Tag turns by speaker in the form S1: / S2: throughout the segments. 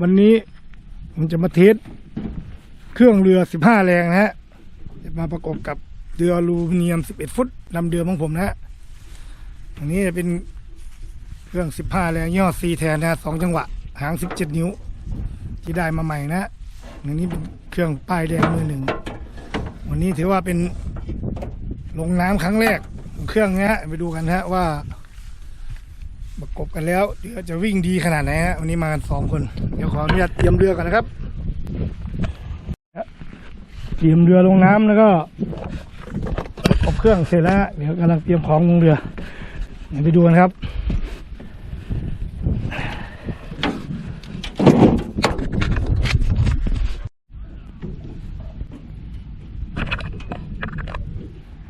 S1: วันนี้ผมจะมาเทสเครื่องเรือ 15 แรงนะฮะจะมาประกอบกับเรืออลูมิเนียม 11 ฟุตลำเรือของผมนะฮะอันนี้จะเป็นเครื่อง 15 แรงย่อซีแทนนะสองจังหวะ หาง 17 นิ้ว ที่ได้มาใหม่นะฮะอันนี้เป็นเครื่องป้ายแดงมือหนึ่ง วันนี้ถือว่าเป็นลงน้ำครั้งแรกเครื่องนะฮะไปดูกันนะฮะว่า ประกบกันแล้ว เดี๋ยวจะวิ่งดีขนาดไหนฮะวันนี้มากันสองคน เดี๋ยวขออนุญาตเตรียมเรือก่อนนะครับเตรียมเรือลงน้ำแล้วก็ปบเครื่องเสร็จแล้ว เดี๋ยวกำลังเตรียมของลงเรือเดี๋ยวไปดูกันครับ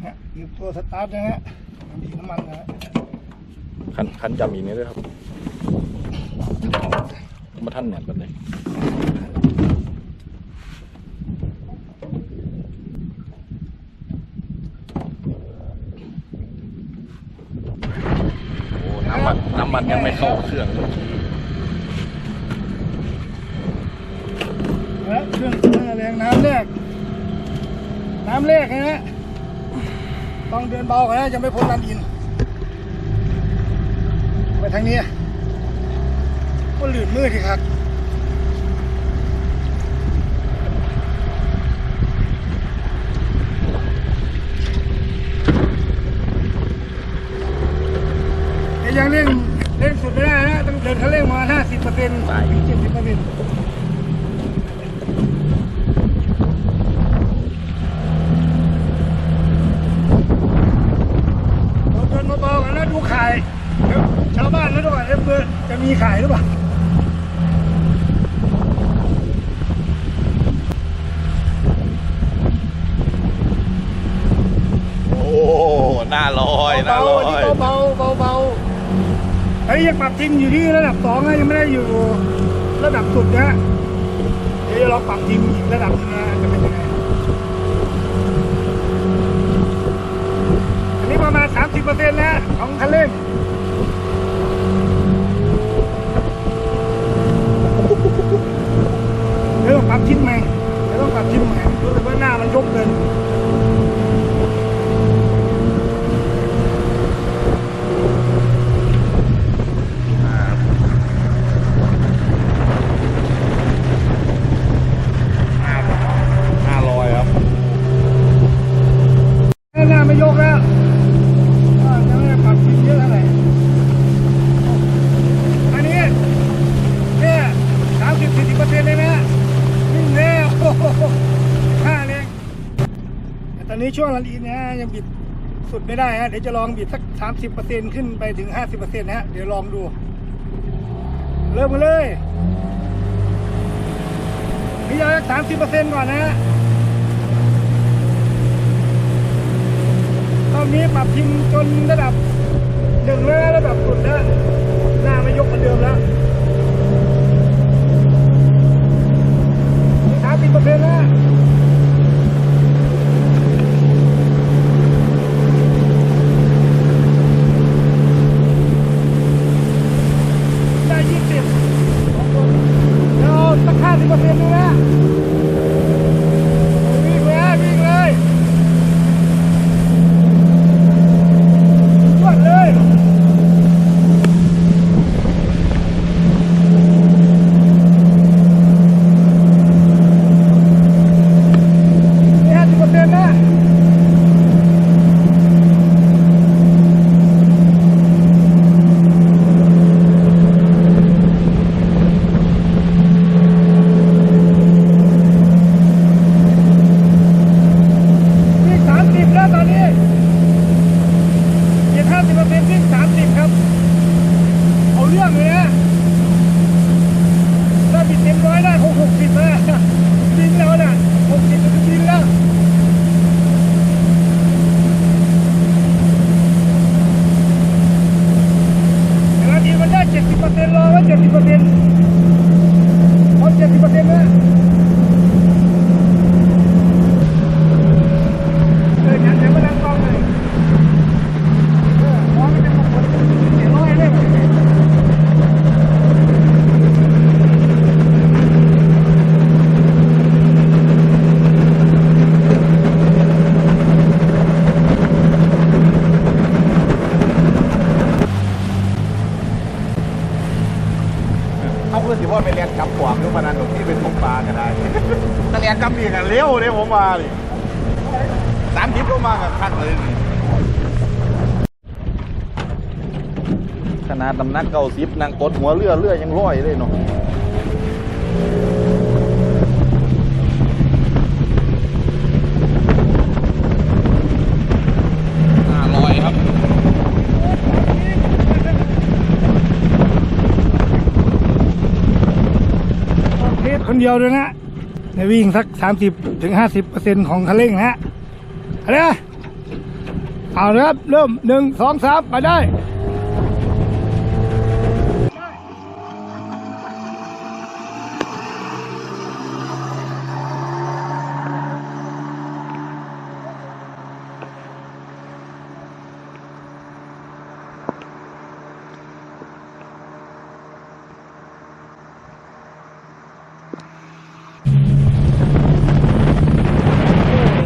S1: เนี่ยเตรียมตัวสตาร์ทนะฮะมีน้ำมันนะฮะ
S2: คันคันจำอีกนี้ด้วยครับมาท่านเนี่ยกันเลยน้ำมันน้ำมันยังไม่เข้าเครื่องเลย
S1: และเครื่องแรงน้ำแรก น้ำแรกนะฮะต้องเดินเบาก่อนนะจะไม่พ้นลำอิน ทางนี้ก็หลืดมืดทีครับแต่ยังเร่งเร่งสุดไม่ได้นะ ต้องเดินคันเร่งมา 50เปอร์เซ็นต์ถึง70เปอร์เซ็นต์ เราเดินเบาๆกันแล้วดูขายเดี๋ยวชาวบ้านแล้วด้วยเอฟเบอร์จะมีขายหรือเปล่า
S2: โอ้หน้า ลอยหน้า
S1: เบา
S2: ล
S1: ๆ
S2: อ
S1: อันนี้
S2: ย
S1: เบาๆเบาๆไอ้ยยังปรับทิมอยู่ที่ระดับสองนะยังไม่ได้อยู่ระดับสุดนะเดี๋ยวเราปรับทิมอีกระดับหนึงนะจะเป็นยังไงอันนี้ประมาณ30%นะของคันเร่งเดี๋ยวต้องปรับทิมใหม่เดี๋ยวต้องปรับทิมใหม่รู้สึกว่าหน้ามันยกเกิน
S2: หน้าลอยครับ
S1: หน้าไม่ยกแล้วอ่าจะไม่ได้ปรับทิมเยอะเท่าไหร่อันนี้เนี่ยสามสิบสี่สิบเปอร์เซ็นต์เลยนะวิ่งแล้วโอ้โหห้าเองแต่ตอนนี้ช่วง รันอินนะฮะยังบิดสุดไม่ได้ฮะเดี๋ยวจะลองบิดสักสามสิบเปอร์เซ็นต์ขึ้นไปถึงห้าสิบเปอร์เซ็นต์นะฮะเดี๋ยวลองดู เริ่มมาเลยนี่เอาสามสิบเปอร์เซ็นต์ก่อนนะฮะตอนนี้ปรับพิมพ์จนระดับหนึ่งแล้วระดับสุดแล้ว ก็สิว่า
S3: ไปเรียนกับขวางหรือมันนั่นตรงที่เป็นตกปลาก็ได้เรียนกับนี่กันเลี้ยวเลยผมมาเลยสามทิพย์ก็มากับคักเลย
S2: ขนาดน้ำหนักเก้าสิบนางกดหัวเรือเรือยังร้อยเลยเนาะห้าร้อยครับ
S1: เดียวด้วยนะในวิ่งสักสามสิบถึงห้าสิบเปอร์เซ็นของคันเร่งนะฮะอะไรนะเอาละครับ เริ่มหนึ่งสองสามไปได้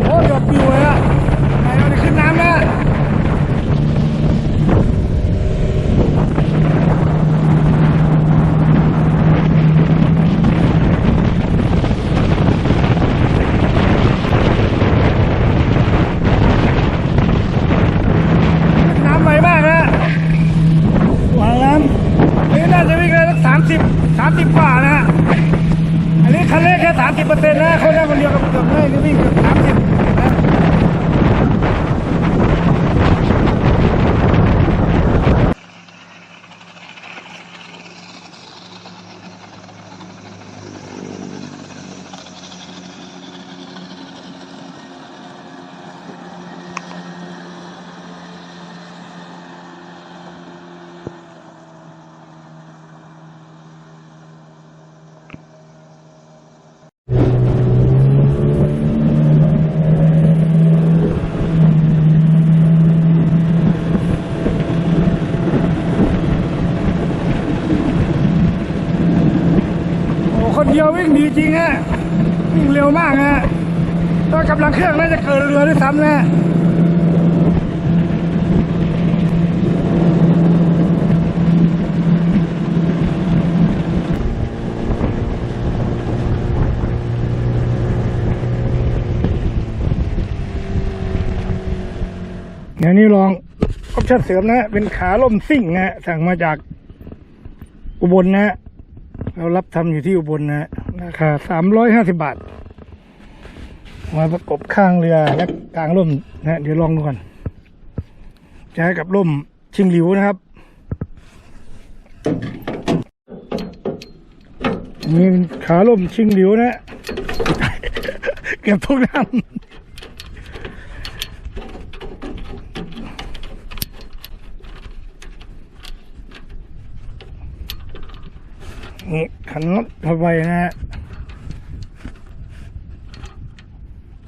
S1: โอ้ยยอดวิวเลยอะไหนเราได้ขึ้นน้ำแล้วน้ำไวมากนะหวานน้ำนี่น่าจะวิ่งได้สักสามสิบสามสิบกว่านะ อันนี้คันเร่งแค่สามสิบเปอร์เซ็นต์นะคนแรกคนเดียวกับเกือบไม่นี่วิ่งเกือบสามสิบนะโอ้คนเดียววิ่งดีจริงฮะวิ่งเร็วมากฮะถ้ากำลังเครื่องน่าจะเกินเรือด้วยซ้ำนะเดี๋ยนี้ลองออปชั่นเสริมนะ เป็นขาล่มซิ่งนะฮะสั่งมาจากอุบลนะฮะ เรารับทำอยู่ที่อุบลนะฮะราคาสามร้อยห้าสิบบาท มาประกบข้างเรือและกลางร่มนะฮะเดี๋ยวลองดูก่อนใช้กับร่มชิงหลิวนะครับนี่ขาล่มชิงหลิวนะ เก็บทุกน้ำ ขันน็อตเข้าไปนะฮะ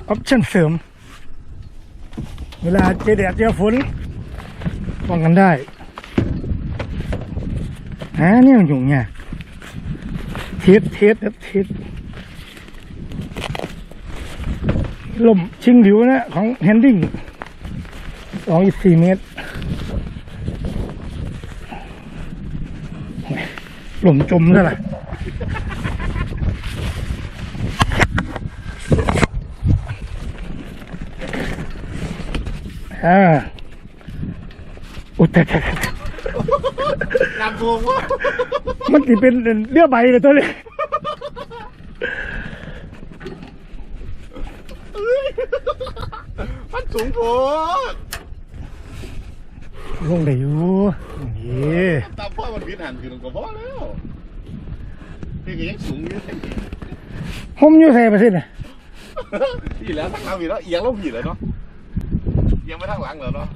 S1: ออปชั่นเสริม เวลาเจอแดดเจอฝนป้องกันได้ฮะเนี่ยมันอยู่เนี่ยเทสเทสครับเทสลมชิงหลิวนะของแฮนดิ้งสองอีสี่เมตร ลมจมได้ละอ่าอุยแต่แต่แต่
S3: น้ำท่วมวะ
S1: มันจะเป็นเรือใบเลยตัวนี้
S3: มันสูงโพด
S1: ลงได้อยู่นี่
S3: ตามพ่อมันพิษหันคือก็พอแล้วนี่ก็ยังสูงอยู่
S1: ผมอยู่ใส่ประเทศน่ะ
S3: พี่แล้วทั้งหลังพี่แล้วเอียงแล้วพี่แล้วเนาะเอียงไปทางหลังแล้วเนาะ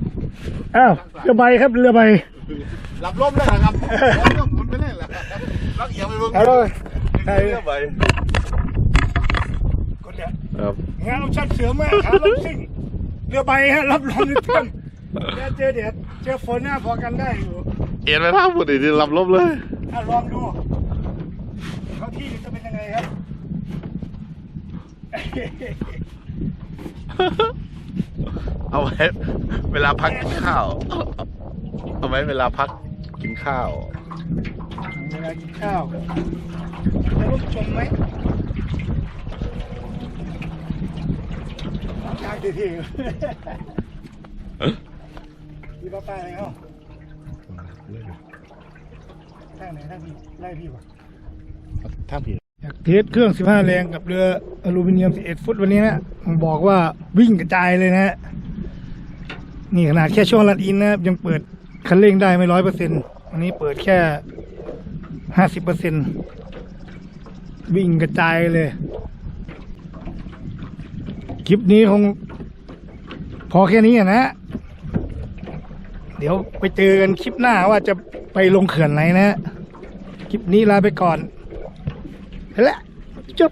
S1: อ้าวเรือใบครับเรือใบ
S3: รับลมได้เหรอครับรับลมหมุนไปได้เหรอแล้วเอียงไปเบิ่ง
S1: เอาเลยใช่
S3: เรือใบ
S1: กดเนี่ย
S2: ครับ
S1: งานออปชั่นเสริมมาขาลมซิ่งเรือใบฮะรับลมในเต็มแล้วเจอแดด เจอฝนน่าพอกันได้อยู่
S3: เอียงไปทางหมดดิรับลมเลย
S1: ถ้าลองดูเขาที่จะเป็นยังไงครับ
S3: เอาไว้เวลาพักกินข้าว เอาไว้เวลาพักกินข้าว
S1: เวลากินข้าวจะร่วมชมไหมยากดีๆ พี่ป้าป้าอะไรเอ้าทางไหนทางพี่ไล่พี่วะ
S3: ท่าผิด
S1: อยากเทสเครื่อง 15 แรงกับเรืออลูมิเนียม 11 ฟุตวันนี้นะผมบอกว่าวิ่งกระจายเลยนะฮะ นี่ขนาดแค่ช่วงลัดอินนะครับยังเปิดคันเร่งได้ไม่ร้อยเปอร์เซ็นต์วันนี้เปิดแค่ห้าสิบเปอร์เซ็นต์วิ่งกระจายเลย คลิปนี้คงพอแค่นี้อะนะ เดี๋ยวไปเจอกันคลิปหน้าว่าจะไปลงเขื่อนไหนนะคลิปนี้ลาไปก่อนแล้วจบ